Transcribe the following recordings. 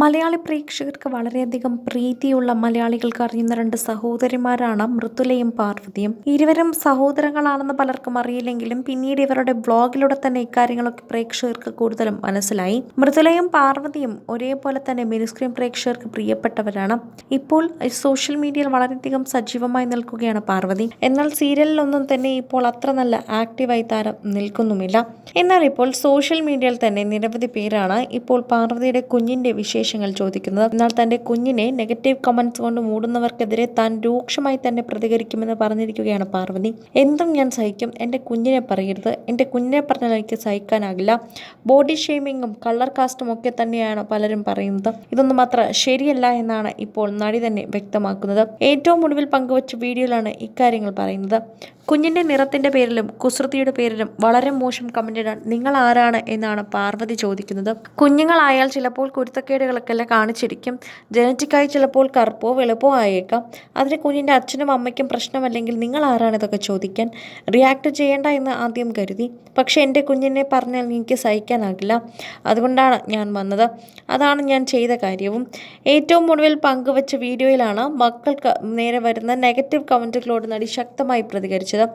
മലയാളി പ്രേക്ഷകർക്ക് വളരെയധികം പ്രീതിയുള്ള മലയാളികൾക്ക് അറിയുന്ന രണ്ട് സഹോദരിമാരാണ് മൃതുലയും പാർവതിയും. ഇരുവരും സഹോദരങ്ങളാണെന്ന് പലർക്കും അറിയില്ലെങ്കിലും പിന്നീട് ഇവരുടെ ബ്ലോഗിലൂടെ തന്നെ ഇക്കാര്യങ്ങളൊക്കെ പ്രേക്ഷകർക്ക് കൂടുതലും മനസ്സിലായി. മൃതുലയും പാർവതിയും ഒരേപോലെ തന്നെ മിനിസ്ക്രീൻ പ്രേക്ഷകർക്ക് പ്രിയപ്പെട്ടവരാണ്. ഇപ്പോൾ സോഷ്യൽ മീഡിയയിൽ വളരെയധികം സജീവമായി നിൽക്കുകയാണ് പാർവതി. എന്നാൽ സീരിയലിലൊന്നും തന്നെ ഇപ്പോൾ അത്ര നല്ല ആക്റ്റീവായി താരം നിൽക്കുന്നുമില്ല. എന്നാൽ ഇപ്പോൾ സോഷ്യൽ മീഡിയയിൽ തന്നെ നിരവധി പേരാണ്. ഇപ്പോൾ പാർവതിയുടെ കുഞ്ഞിന്റെ വിശേഷങ്ങൾ ചോദിക്കുന്നത്. എന്നാൽ തന്റെ കുഞ്ഞിനെ നെഗറ്റീവ് കമന്റ്സ് കൊണ്ട് മൂടുന്നവർക്കെതിരെ താൻ രൂക്ഷമായി തന്നെ പ്രതികരിക്കുമെന്ന് പറഞ്ഞിരിക്കുകയാണ് പാർവതി എന്തും ഞാൻ സഹിക്കും. എന്റെ കുഞ്ഞിനെ പറയരുത്. എന്റെ കുഞ്ഞിനെ പറഞ്ഞാൽ എനിക്ക് സഹിക്കാനാകില്ല. ബോഡി ഷെയ്മിങ്ങും കളർ കാസ്റ്റും ഒക്കെ തന്നെയാണ് പലരും പറയുന്നത്. ഇതൊന്നും മാത്രം ശരിയല്ല എന്നാണ് ഇപ്പോൾ നടി തന്നെ വ്യക്തമാക്കുന്നത്. ഏറ്റവും ഒടുവിൽ പങ്കുവച്ച വീഡിയോയിലാണ് ഇക്കാര്യങ്ങൾ പറയുന്നത്. കുഞ്ഞിന്റെ നിറത്തിന്റെ പേരിലും കുസൃതിയുടെ പേരിലും വളരെ മോശം കമന്റ് ഇടാൻ നിങ്ങൾ ആരാണ് എന്നാണ് പാർവതി ചോദിക്കുന്നത്. കുഞ്ഞുങ്ങളായാൽ ചിലപ്പോൾ കുരുത്തക്കേടുകളൊക്കെ എല്ലാം കാണിച്ചിരിക്കും. ജനറ്റിക്കായി ചിലപ്പോൾ കറുപ്പോ വെളുപ്പോ ആയേക്കാം. അതിന് കുഞ്ഞിന്റെ അച്ഛനും അമ്മയ്ക്കും പ്രശ്നമല്ലെങ്കിൽ നിങ്ങൾ ആരാണ് ഇതൊക്കെ ചോദിക്കാൻ? റിയാക്ട് ചെയ്യേണ്ട എന്ന് ആദ്യം കരുതി. പക്ഷേ എന്റെ കുഞ്ഞിനെ പറഞ്ഞാൽ എനിക്ക് സഹിക്കാനാകില്ല. അതുകൊണ്ടാണ് ഞാൻ വന്നത്. അതാണ് ഞാൻ ചെയ്ത കാര്യവും. ഏറ്റവും ഒടുവിൽ പങ്കുവച്ച വീഡിയോയിലാണ് മക്കൾക്ക് നേരെ വരുന്ന നെഗറ്റീവ് കമന്റുകളോട് നടി ശക്തമായി പ്രതികരിച്ചത്.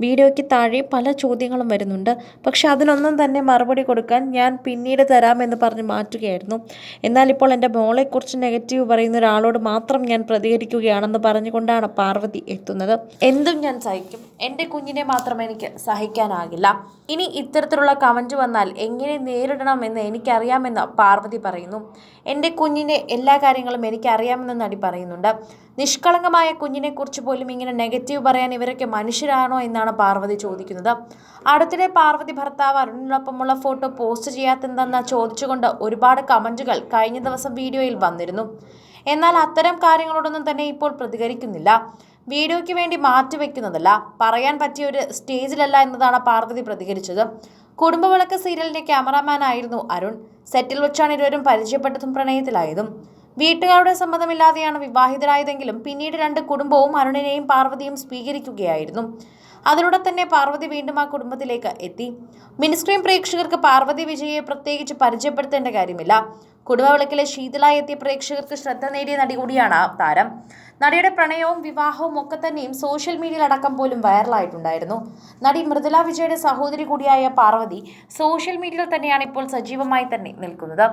വീഡിയോയ്ക്ക് താഴെ പല ചോദ്യങ്ങളും വരുന്നുണ്ട്. പക്ഷെ അതിനൊന്നും തന്നെ മറുപടി കൊടുക്കാൻ ഞാൻ പിന്നീട് തരാമെന്ന് പറഞ്ഞ് മാറ്റുകയായിരുന്നു. എന്നാൽ ഇപ്പോൾ എന്റെ മോളെക്കുറിച്ച് നെഗറ്റീവ് പറയുന്ന ഒരാളോട് മാത്രം ഞാൻ പ്രതികരിക്കുകയാണെന്ന് പറഞ്ഞുകൊണ്ടാണ് പാർവതി എത്തുന്നത്. എന്തും ഞാൻ സഹിക്കും. എന്റെ കുഞ്ഞിനെ മാത്രം എനിക്ക് സഹിക്കാനാകില്ല. ഇനി ഇത്തരത്തിലുള്ള കമന്റ് വന്നാൽ എങ്ങനെ നേരിടണം നേരിടണമെന്ന് എനിക്കറിയാമെന്ന് പാർവതി പറയുന്നു. എന്റെ കുഞ്ഞിന്റെ എല്ലാ കാര്യങ്ങളും എനിക്കറിയാമെന്ന് നടി പറയുന്നുണ്ട്. നിഷ്കളങ്കമായ കുഞ്ഞിനെക്കുറിച്ച് പോലും ഇങ്ങനെ നെഗറ്റീവ് പറയാൻ ഇവരൊക്കെ മനുഷ്യരാണോ എന്നാണ് പാർവതി ചോദിക്കുന്നത്. അടുത്തിടെ പാർവതി ഭർത്താവ് അരുണിനൊപ്പമുള്ള ഫോട്ടോ പോസ്റ്റ് ചെയ്യാത്തെന്തെന്ന് ചോദിച്ചുകൊണ്ട് ഒരുപാട് കമന്റുകൾ കഴിഞ്ഞ ദിവസം വീഡിയോയിൽ വന്നിരുന്നു. എന്നാൽ അത്തരം കാര്യങ്ങളോടൊന്നും തന്നെ ഇപ്പോൾ പ്രതികരിക്കുന്നില്ല. വീഡിയോയ്ക്ക് വേണ്ടി മാറ്റിവെക്കുന്നതല്ല പറയാൻ പറ്റിയ ഒരു സ്റ്റേജിലല്ല എന്നതാണ് പാർവതി പ്രതികരിച്ചത്. കുടുംബവിളക്ക് സീരിയലിന്റെ ക്യാമറാമാനായിരുന്നു അരുൺ. സെറ്റിൽ വെച്ചാണ് ഇരുവരും പരിചയപ്പെട്ടതും പ്രണയത്തിലായതും. വീട്ടുകാരുടെ സമ്മതമില്ലാതെയാണ് വിവാഹിതരായതെങ്കിലും പിന്നീട് രണ്ട് കുടുംബവും അരുണിനെയും പാർവതിയും സ്വീകരിക്കുകയായിരുന്നു. അതിലൂടെ തന്നെ പാർവതി വീണ്ടും ആ കുടുംബത്തിലേക്ക് എത്തി. മിനിസ്ക്രീൻ പ്രേക്ഷകർക്ക് പാർവതി വിജയെ പ്രത്യേകിച്ച് പരിചയപ്പെടുത്തേണ്ട കാര്യമില്ല. കുടുംബവിളക്കിലെ ശീതളായി എത്തിയ പ്രേക്ഷകർക്ക് ശ്രദ്ധ നേടിയ നടി കൂടിയാണ് താരം. നടിയുടെ പ്രണയവും വിവാഹവും ഒക്കെ തന്നെയും സോഷ്യൽ മീഡിയയിൽ അടക്കം പോലും വൈറലായിട്ടുണ്ടായിരുന്നു നടി മൃദുല വിജയുടെ സഹോദരി കൂടിയായ പാർവതി സോഷ്യൽ മീഡിയയിൽ തന്നെയാണ് ഇപ്പോൾ സജീവമായി തന്നെ നിൽക്കുന്നത്.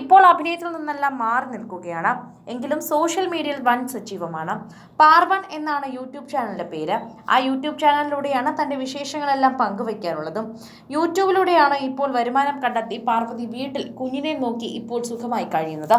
ഇപ്പോൾ അഭിനയത്തിൽ നിന്നെല്ലാം മാറി നിൽക്കുകയാണ്. എങ്കിലും സോഷ്യൽ മീഡിയയിൽ വൺ സജീവമാണ്. പാർവൺ എന്നാണ് യൂട്യൂബ് ചാനലിന്റെ പേര്. ആ യൂട്യൂബ് ചാനലിലൂടെയാണ് തന്റെ വിശേഷങ്ങളെല്ലാം പങ്കുവയ്ക്കാറുള്ളതും യൂട്യൂബിലൂടെയാണ് ഇപ്പോൾ വരുമാനം കണ്ടെത്തി പാർവതി വീട്ടിൽ കുഞ്ഞിനെ നോക്കി ഇപ്പോൾ സുഖമായി കഴിയുന്നത്.